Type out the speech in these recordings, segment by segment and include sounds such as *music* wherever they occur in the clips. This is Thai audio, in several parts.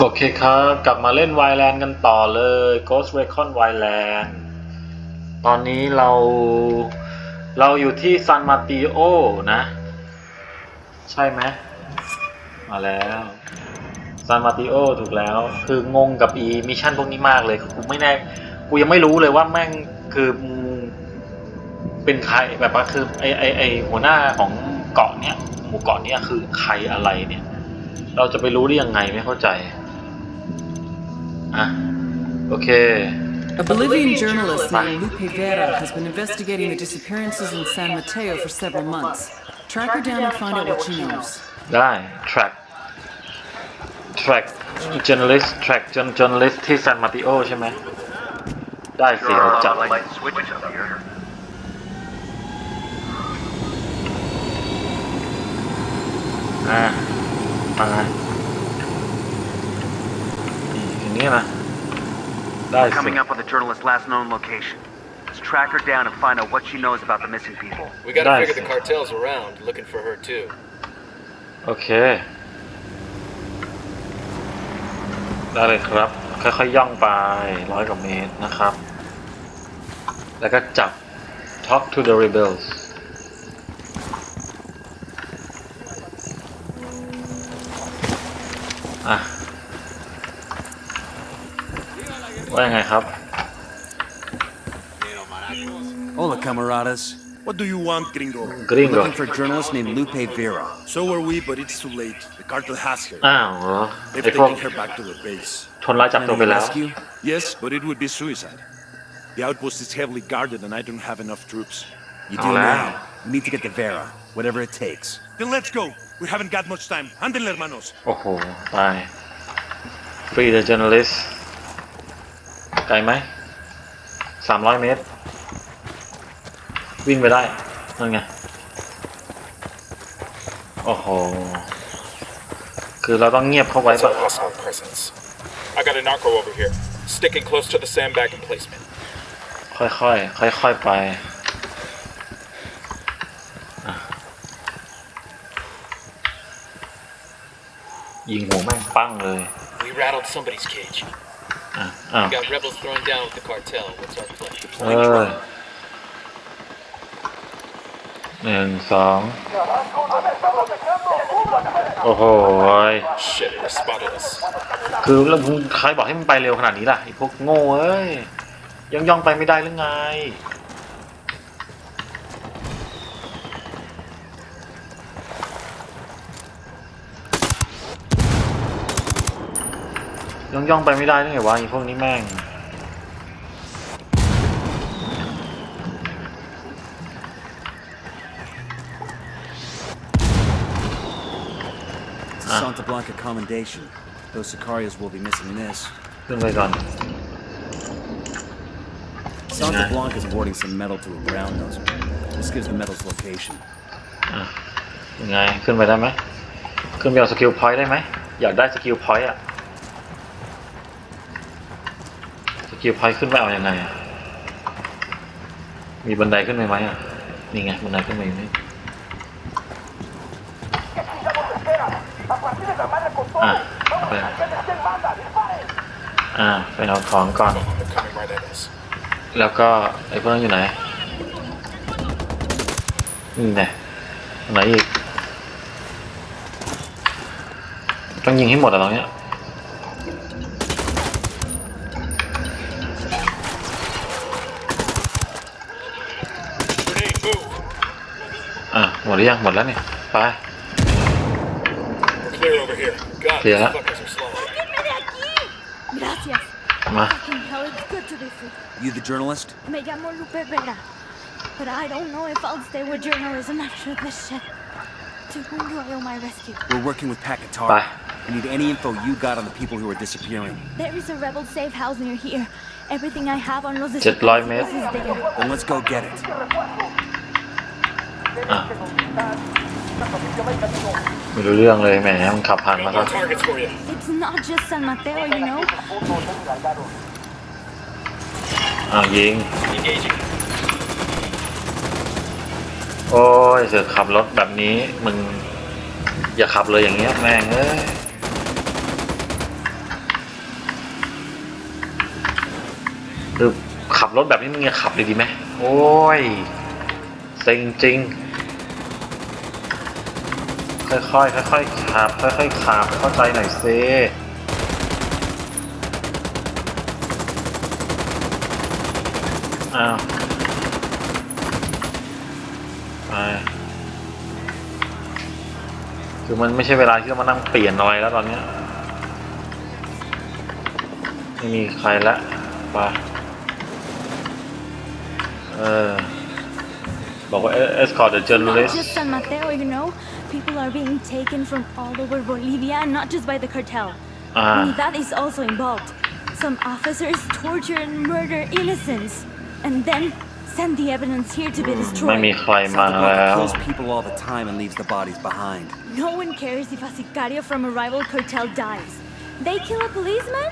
โอเคครับ กลับมาเล่นไวแลนด์กันต่อเลย Ghost Recon w i l a n d ตอนนี้เราเราอยู่ที่ซันมาติโอนะใช่ไหมมาแล้วซันมาติโอถูกแล้วคืองงกับอีมิชชั่นพวกนี้มากเลยกูไม่แน่กูยังไม่รู้เลยว่าแม่งคือเป็นใครแบบว่าคือไอไอไอหัวหน้าของเกาะเนี้ยหมู่เกาะเนี้ยคือใครอะไรเนี่ย เราจะไปรู้ได้ยังไงไม่เข้าใจอ่ะโอเค ah, A Bolivian journalist named Lupe Vera has been investigating the disappearances in San Mateo for several months. Track her down and find out what she knows. ได้ track track journalist track journalist ที่ San Mateo ใช่ไหม uh, เลย light switch up here. อ่ามา ah, เนี่ยนะได้สิ Coming up on the journalist's last known location. Let's track her down and find out what she knows about the missing people. We gotta Nice. figure the cartel's around looking for her too. Okay. ได้เลยครับ ค่อยๆย่องไปร้อยกว่าเมตรนะครับ แล้วก็จับ Talk to the rebels Hola, camaradas. What do you want, Gringo? Gringo. Looking for a journalist named Lupe Vera. So are we, but it's too late. The cartel has her. they ah, They've taken her back to the base. ชนร้ายจับ Can ตัวไป anyone แล้ว Yes, but it would be suicide. The outpost is heavily guarded and I don't have enough troops. You do now. We need to get to Vera, whatever it takes. Then let's go. We haven't got much time. Handle, hermanos. โอ้โห Bye. Free the journalist ไกลไหม สามร้อยเมตร วิ่งไปได้ นั่นไง โอ้โห คือเราต้องเงียบเข้าไว้ปะ That's a hostile presence. I got a narco over here, sticking close to the sandbag emplacement. ค่อยๆ ค่อยๆ ไปอ่ะยิงหัวแม่งปั้งเลย We rattled somebody's cage. Got rebels thrown down with the cartel. What's our plan? เออหนึ่งสองโอ้โหคือแล้วใครบอกให้มันไปเร็วขนาดนี้ล่ะไอ้พวกโง่เอ้ยยังย่องไปไม่ได้หรือไงย่องย่องไปไม่ได้ได้ไงวะไอ้พวกนี้แม่ง Santa Blanca commendation. Those Sicarios will be missing this. ขึ้นไปก่อน Santa Blanca is awarding some medal to a brown noser. This gives the medal's location. ยังไงขึ้นไปได้ไหมขึ้นไปเอาสกิลพอยต์ได้ไหมอยากได้สกิลพอยต์อ่ะกีลพอยขึ้นไปเอาอยัางไงมีบันไดขึ้นไปไหมอ่ะนี่ไงบันไดขึ้นไปไหมอ่ะไปอ่าไปเอาของก่อน แล้วก็ไอ้พวกนั้นอยู่ไหนนี่ไงไหนอีก ต้องยิงให้หมดอะตรงเนี้ยหมดหรือยังหมดแล้วเนี่ยไป Clear over here. are You the journalist? Me llamo Lupe Vera. But I don't know if I'll stay with journalism after this shit. To whom do I owe my rescue? We're working with Pakatar. Bye. I need any info you got on the people who are disappearing. There is a rebel safe house near here. Everything I have on Los Just Live, mate. is there. Then let's go get it. ไม่รู้เรื่องเลยแหมมันขับผ่านมาแล้ว It's not just San Mateo, you know. อ้าวยิงโอ้ยเสือขับรถแบบนี้มึงอย่าขับเลยอย่างเงี้ยแม่งเอ้ยคือขับรถแบบนี้มึงอย่าขับเลยดีไหมโอ้ยเซ็งจริงค่อยค่อยค่อยค่อยขับค่อยค่อยขับ เข้าใจหน่อยซิอ้าวไปคือมันไม่ใช่เวลาที่ต้องมานั่งเปลี่ยนอะไรแล้วตอนนี้ ไม่มีใครละไปเออ But it's called a general Not Just San Mateo, you know, people are being taken from all over Bolivia, not just by the cartel. Ah. Unidad is also involved. Some officers torture and murder innocents, and then send the evidence here to be mm, destroyed. kills people all the time and leaves the bodies behind. No one cares if a sicario from a rival cartel dies. They kill a policeman?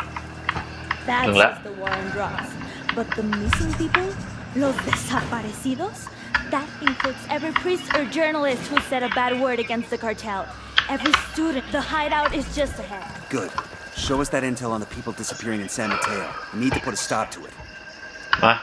That's just the war on drugs. But the missing people, los desaparecidos, that includes every priest or journalist who said a bad word against the cartel. Every student. The hideout is just ahead. Good. Show us that intel on the people disappearing in San Mateo. We need to put a stop to it. Huh?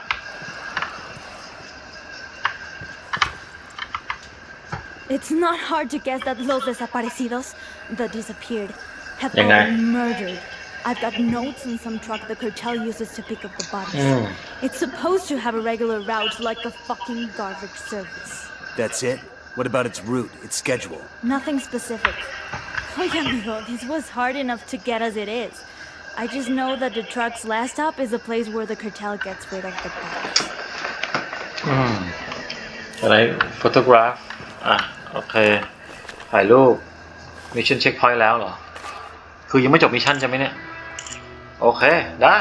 It's not hard to guess that los desaparecidos, the disappeared, have been murdered I've got notes in some truck the cartel uses to pick up the bodies. Mm. It's supposed to have a regular route like the fucking garbage service. That's it? What about its route, its schedule? Nothing specific. *laughs* Oh yeah, amigo, this was hard enough to get as it is. I just know that the truck's last stop is a place where the cartel gets rid of the bodies. Mm. Can I photograph? Ah, okay. ถ่ายรูปมิชชั่นเช็คพอยต์แล้วเหรอคือยังไม่จบมิชชั่นใช่ไหมเนี่ยโอเค ได้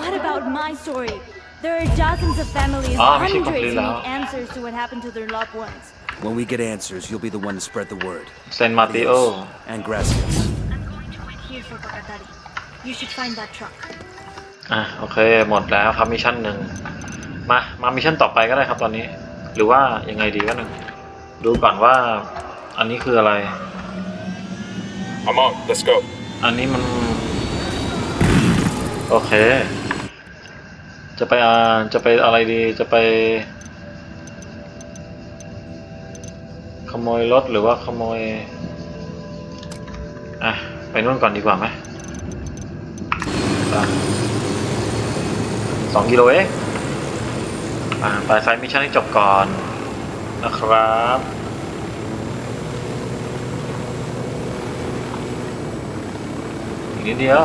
What about my story? There are dozens of families, h u n d r e d s o need n answers to what happened to their loved ones. When we get answers, you'll be the one to spread the word. s ซ n ม a t i o s And gracias. I'm going to wait here for b g a t a r i You should find that truck. อ่ะโอเค หมดแล้วครับมิชชั่นหนึ่งมามามิชชั่นต่อไปก็ได้ครับตอนนี้หรือว่ายังไงดีก็หนึ่งดูก่อนว่าอันนี้คืออะไร I'm on. Let's go. อันนี้มันโอเค จะไปอ่าจะไปอะไรดีจะไป ขโมยรถหรือว่าขโมย อ่ะไปนู่นก่อนดีกว่าไหมสองกิโลเองอ่าไปไยมิชชั่นให้จบก่อนนะครับนิดเดียว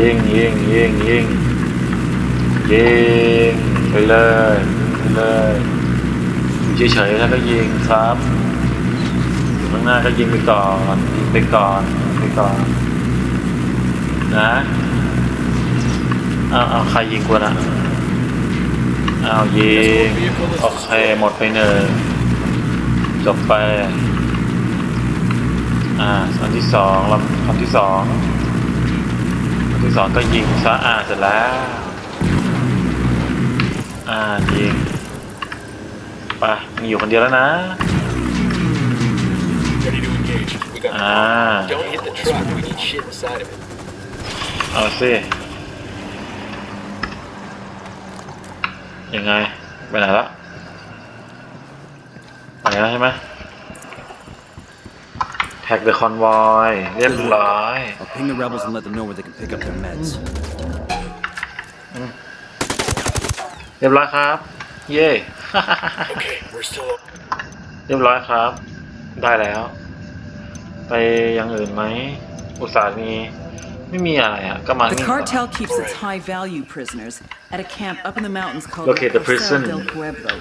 ยิงยิงยิงยิงยิงไปเลยไปเลยเฉยๆแล้วก็ยิงครับข้างหน้าก็ยิงไปก่อนยิงไปก่อนไปก่อน นะเอาเอาใครยิงกูนะเอา ยิงโอเค หมดไปหนึ่งจบไปอ่าอันที่สองลำคำที่สองลอสอรก็ยิงซะอ่าเสร็จแล้ว อ่ายิงไปมีอยู่คนเดียวแล้วนะอ่าเอาสิยังไง ไปไหนละไปแล้วใช่ไหมแท็กเดอะคอนวอย เรียบร้อย I'll ping the rebels and let them know where they can pick up their meds. เรียบร้อยครับเย่ Okay, we're still p เรียบร้อยครับ ได้แล้ว ไปอยังอื่นไหม อุตสาห์มีไม่มีอะไรอ่ะก็มา The นี่ก่อ cartel keeps its high-value prisoners at a camp up in the mountains called Locate the o s prison. del Pueblo.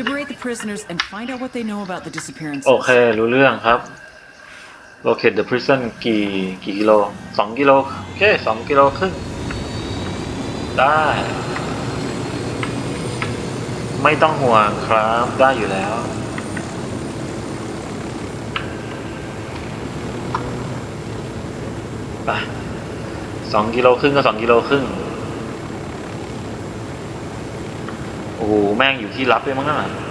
Liberate the prisoners and find out what they know about the disappearances. โอเค รู้เรื่องครับ locate the prison กี่กี่กิโล สองกิโลโอเคสองกิโลครึ่ง ได้ ไม่ต้องห่วงครับ ได้อยู่แล้วไปสองกิโลครึ่งก็สองกิโลครึ่ง โอ้โหแม่งอยู่ที่รับเลยมั้งน่ะ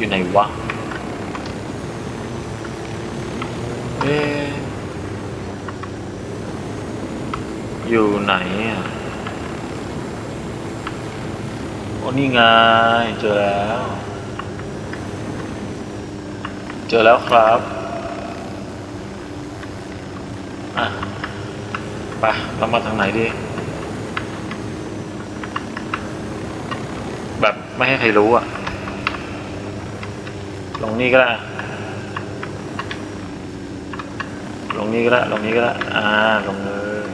อยู่ไหนวะ เออยู่ไหนอ่ะโอ้นี่ไง เจอแล้ว เจอแล้วครับอะไปเรามาทางไหนดีแบบไม่ให้ใครรู้อ่ะลงนี่ก็ได้ลงนี้ก็ได้ลงนี้ก็ได้อ่า ลงเลย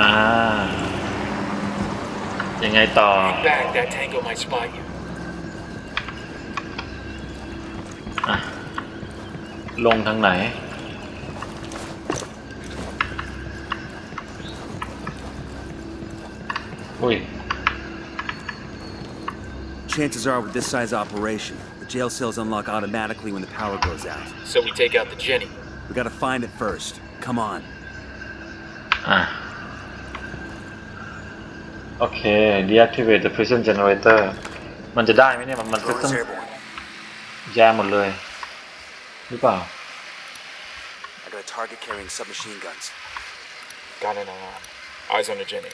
อ่า ยังไงต่อ อ่ะ ลงทางไหน Chances are with this size operation, the jail cells unlock automatically when the power goes out. So we take out the Jenny. We gotta find it first. Come on. Ah. Okay, deactivate the prison generator มันจะได้ไหมเนี่ยมันมันจะต้องแย่หมดเลยหรือเปล่า I got a target carrying submachine guns. Got it, alarm. Uh, eyes on the Jenny.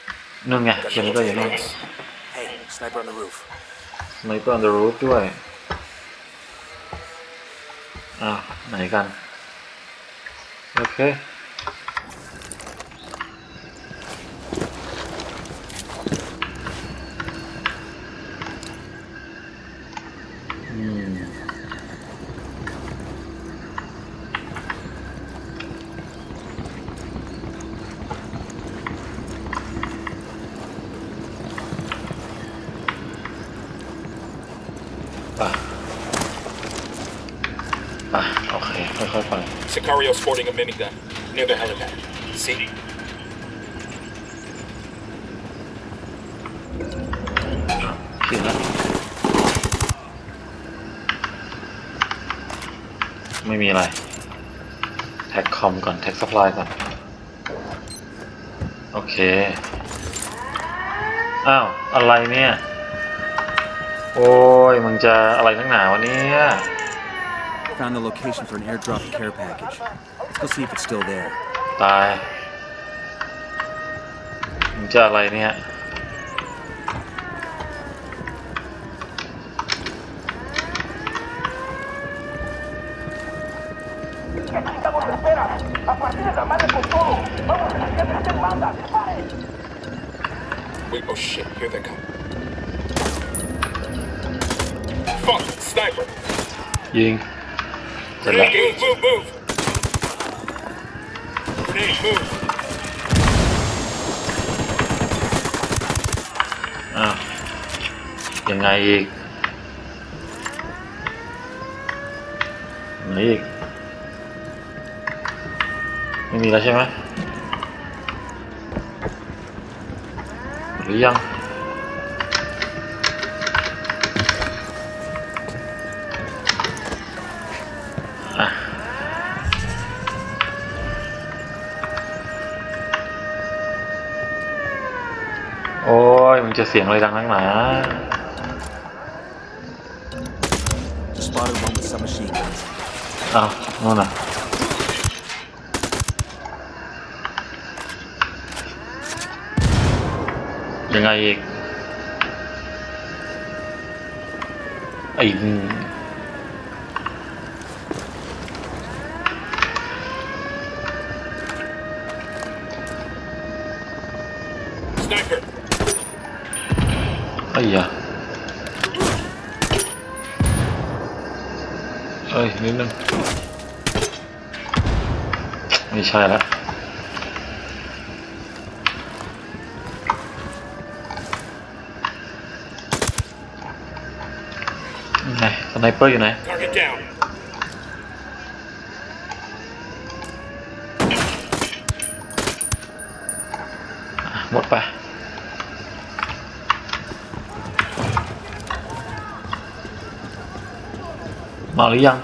นั่นไงเขียนก็อย่างนั้น Hey, sniper on the roof. ไนเปอร์อันเดอร์รูทด้วย อ่าไหนกัน โอเคปโอเคค่อยๆไป Sicario sporting a m i m i gun near the helipad. See? เไม่มีอะไรแท็กคอมก่อนแท็กซพลายก่อนโอเคอ้าว อะไรเนี่ยโอ้ยมึงจะอะไรทั้งหนาวะเนี่ย Found the location for an airdropped care package. Let's go see if it's still there. ตายมึงจะอะไรเนี่ย Estamos en espera. A partir de la madre con todo. Vamos a hacer manda. Dispare. Wait, oh shit, here they come. ยิงเสร็จแล้อ้าวยังไงอีกไหนอีกไม่มีแล้วใช่ไหมหรือยังโอ้ย มันจะเสียงอะไรดังนักหนา s อ้าวนู่นน่ะ ยังไงอีกไอ้ช่แล้วไหนสไนเปอร์อยู่ไหน หมดไปมาหรือยัง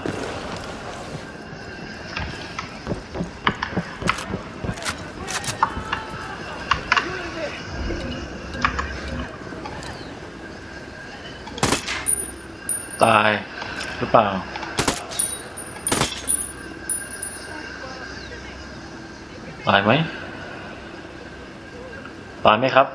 เปล่าตายไหมตายไหมครับ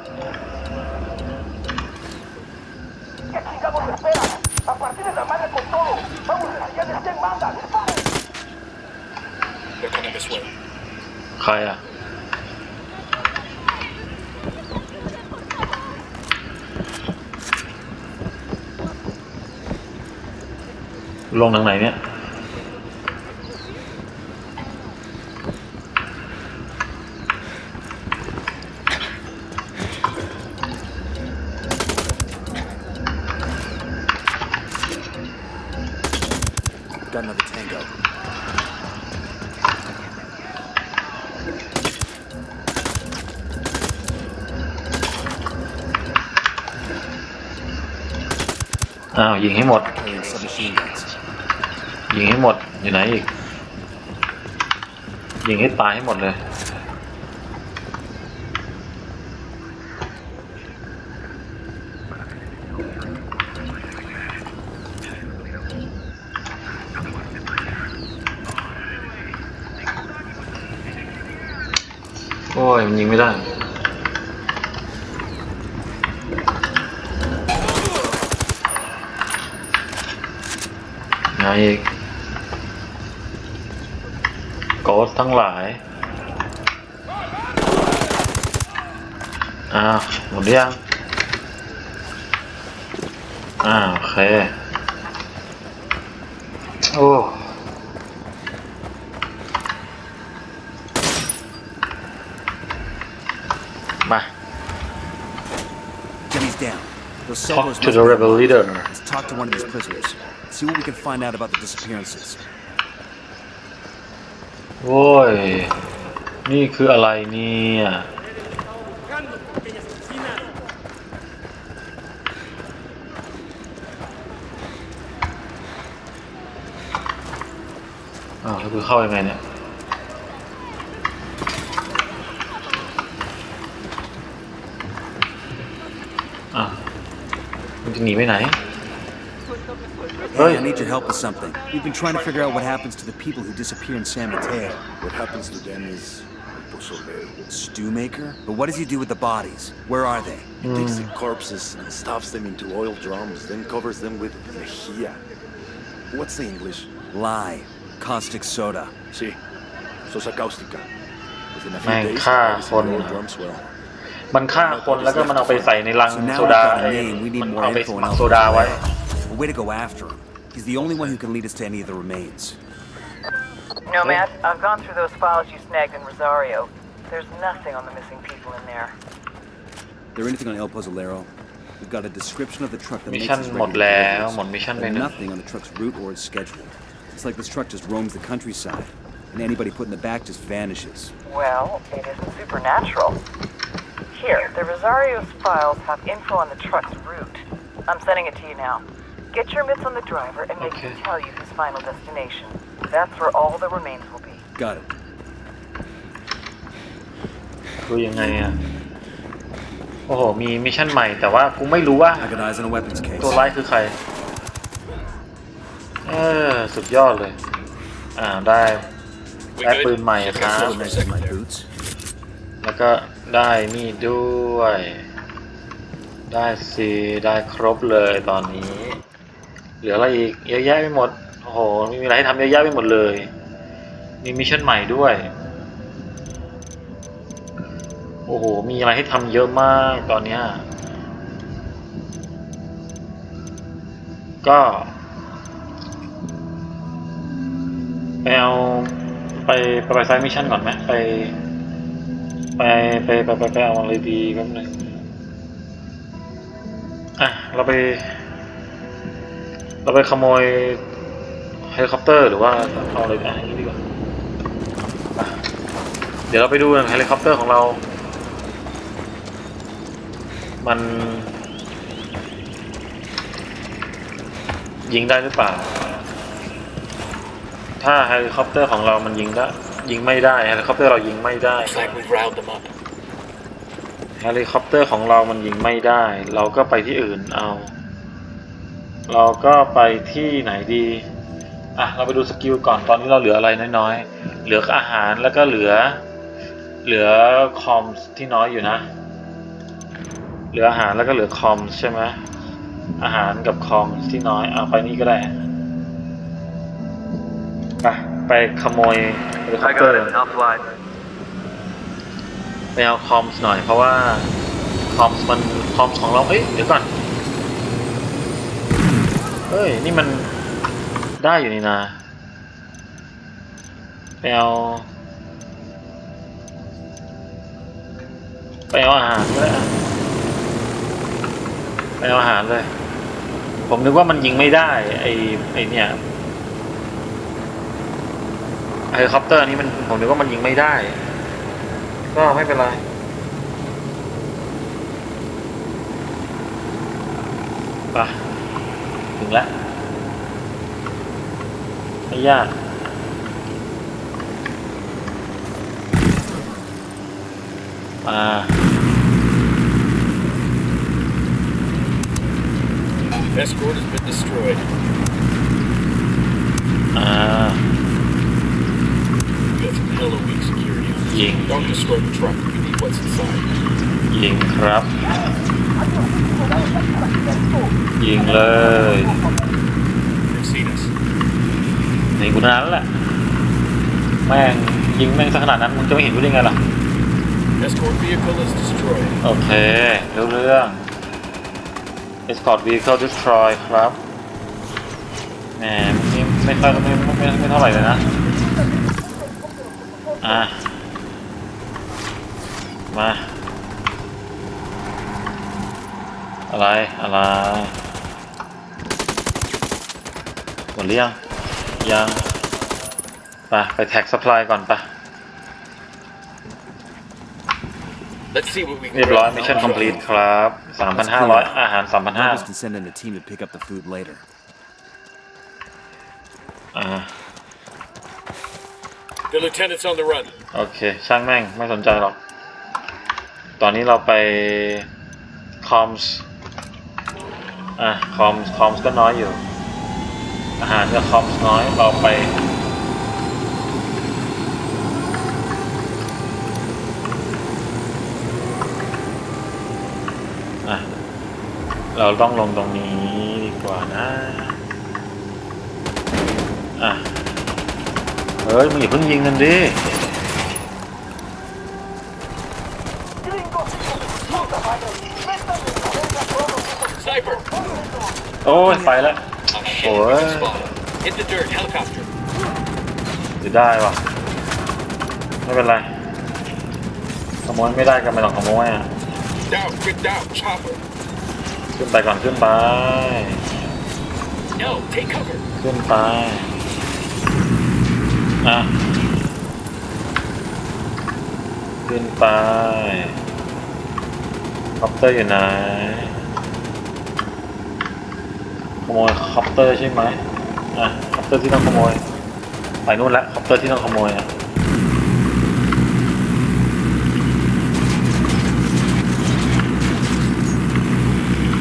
ใครอ่ะลงทางไหนเนี่ยอ้าว ยิงให้หมดยิงให้หมด อยู่ไหนอีก ยิงให้ตายให้หมดเลย โอ้ยมันยิงไม่ได้ไงอีกทั้งหลาย down. Talk to the rebel leader. Let's talk to one of these prisoners. See what we can find out about the disappearances. โอ้ยนี่คืออะไรเนี่ยอ้าวแล้วคือเข้ายังไงเนี่ย อ่ะมันจะหนีไปไหน Hey, I need your help with something. We've been trying to figure out what happens to the people who disappear in San Mateo. What happens to them is Stewmaker? But what does he do with the bodies? Where are they? He takes the corpses and stuffs them into oil drums, then covers them with mejia. What's the English? Lye. Caustic soda. See. Si. Sosa caustica. Within a few days, the oil drums well. มันฆ่าคนแล้วก็มันเอาไปใส่ในลังโซดาไอ้มันเอาไปหมักโซดาไว้ eh, eh. Way to go after him. He's the only one who can lead us to any of the remains. No, Matt. I've gone through those files you snagged in Rosario. There's nothing on the missing people in there. There anything on El Pozolero? We've got a description of the truck that mission makes his แล้วหมด mission nothing on the truck's route or its schedule. It's like this truck just roams the countryside, and anybody put in the back just vanishes. Well, it isn't supernatural. Here, the Rosario's files have info on the truck's route. I'm sending it to you now. Get your mitts on the driver and make okay. him tell you his final destination. That's where all t h e remains will be. Got it. คือยังไงอ่ะโอ้โหมีมิชชั่นใหม่ แต่ว่า กูไม่รู้ว่า ตัวร้ายคือใครเออสุดยอดเลยอ่าได้ได้ปืนใหม่ครับแล้วก็ได้มีดด้วย ได้สีได้ครบเลยตอนนี้เหลืออะไรอีกเยอะแยะไปหมด โอ้โหมีอะไรให้ทำเยอะแยะไปหมดเลย มีมิชชั่นใหม่ด้วย โอ้โห มีอะไรให้ทำเยอะมากตอนนี้ก็ไปเอาไปไปไปไซมิชชั่นก่อนไหมไปไปไปไป ไปเอาอะไรดีแป๊บนึงอ่ะเราไปเราไปขโมยเฮลิคอปเตอร์ หรือว่าเอาอะไรอ่ะอย่างนี้ดีกว่า เดี๋ยวเราไปดูเฮลิคอปเตอร์ของเรา มันยิงได้หรือเปล่า ถ้าเฮลิคอปเตอร์ของเรามันยิงได้ยิงไม่ได้เฮลิคอปเตอร์เรายิงไม่ได้เฮลิคอปเตอร์ของเรา มันยิงไม่ได้ เราก็ไปที่อื่นเอาเราก็ไปที่ไหนดี อ่ะ เราไปดูสกิลก่อนตอนนี้เราเหลืออะไรน้อยๆเหลืออาหารแล้วก็เหลือเหลือคอมที่น้อยอยู่นะ เหลืออาหารแล้วก็เหลือคอมใช่ไหมอาหารกับคอมที่น้อย เอาไปนี่ก็ได้ไปขโมยเฮลิคอปเตอร์ไปเอาคอมหน่อยเพราะว่าคอมมันคอมของเราเอ้ยเดี๋ยวก่อนเฮ้ย นี่มันได้อยู่นี่นะไปเอาไปเอาอาหารเลยไปเอาอาหารเลยผมนึกว่ามันยิงไม่ได้ไอ้ไอ้เนี่ยเฮลิคอปเตอร์นี้มัน ผมนึกว่ามันยิงไม่ได้ ก็ไม่เป็นไรปะงแล้วไม่ยากมาเอสคอร์ด has been destroyed อ่า You have hella weak security on this. ยิง Don't destroy the truck. We need what's inside. ยิงครับ Thank you. ยิงเลยนี่กูนั้นแหละแม่งยิงแม่งักขนาดนั้นมึงจะไม่เห็นกูได้ไงล่ะโอเครองเรื่อง Escort Vehicle Destroy ครับ แหมนี่ไม่ค่อยไม่ไม่ไม่เท่าไหร่เลยนะ อ่ะ มา อะไรอะไรมดเรีอยงยังไปไปแท็กซัพพลายก่อนไปเรียบร้อยมิชชั่นคอมพลีทครับ3,500อาหาร3,500อ่าโอเคช่างแม่งไม่สนใจหรอก ตอนนี้เราไปคอมส์อ่ะคอมส์คอมส์ก็น้อยอยู่อาหารกะคอมน้อยเราไปเราต้องลงตรงนี้ ดีกว่านะอ่ะเฮ้ยมึงอย่าเพิ่งยิงกันดิ โอ้ยไปแล้วโอ้ยจะได้ปะไม่เป็นไรขโมยไม่ได้ก็ไม่ต้องขโมยอ่ะขึ้นไปก่อนขึ้นไปขึ้นไปอ่ะขึ้นไปคอปเตอร์อยู่ไหนโมยคอปเตอร์ใช่ไหมอ่ะคอปเตอร์ที่ต้องขโมย ไปนู่นละคอปเตอร์ที่ต้องขโม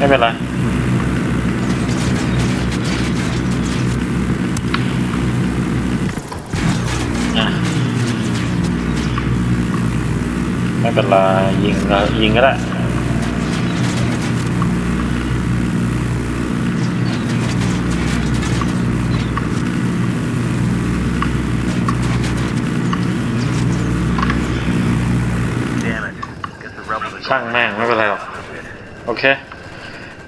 ยอะไม่เป็นไรไม่เป็นไรยิงยิงก็ได้เค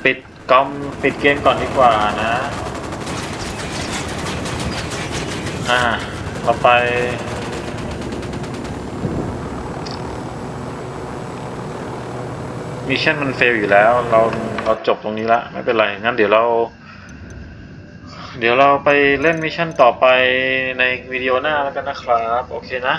ปิดกอม ปิดเกมก่อนดีกว่านะ อ่าเราไป มิชชั่นมันเฟลอยู่แล้ว เราเราจบตรงนี้ละไม่เป็นไร งั้นเดี๋ยวเรา เดี๋ยวเราไปเล่นมิชชั่นต่อไปในวิดีโอหน้าแล้วกันนะครับ โอเคนะ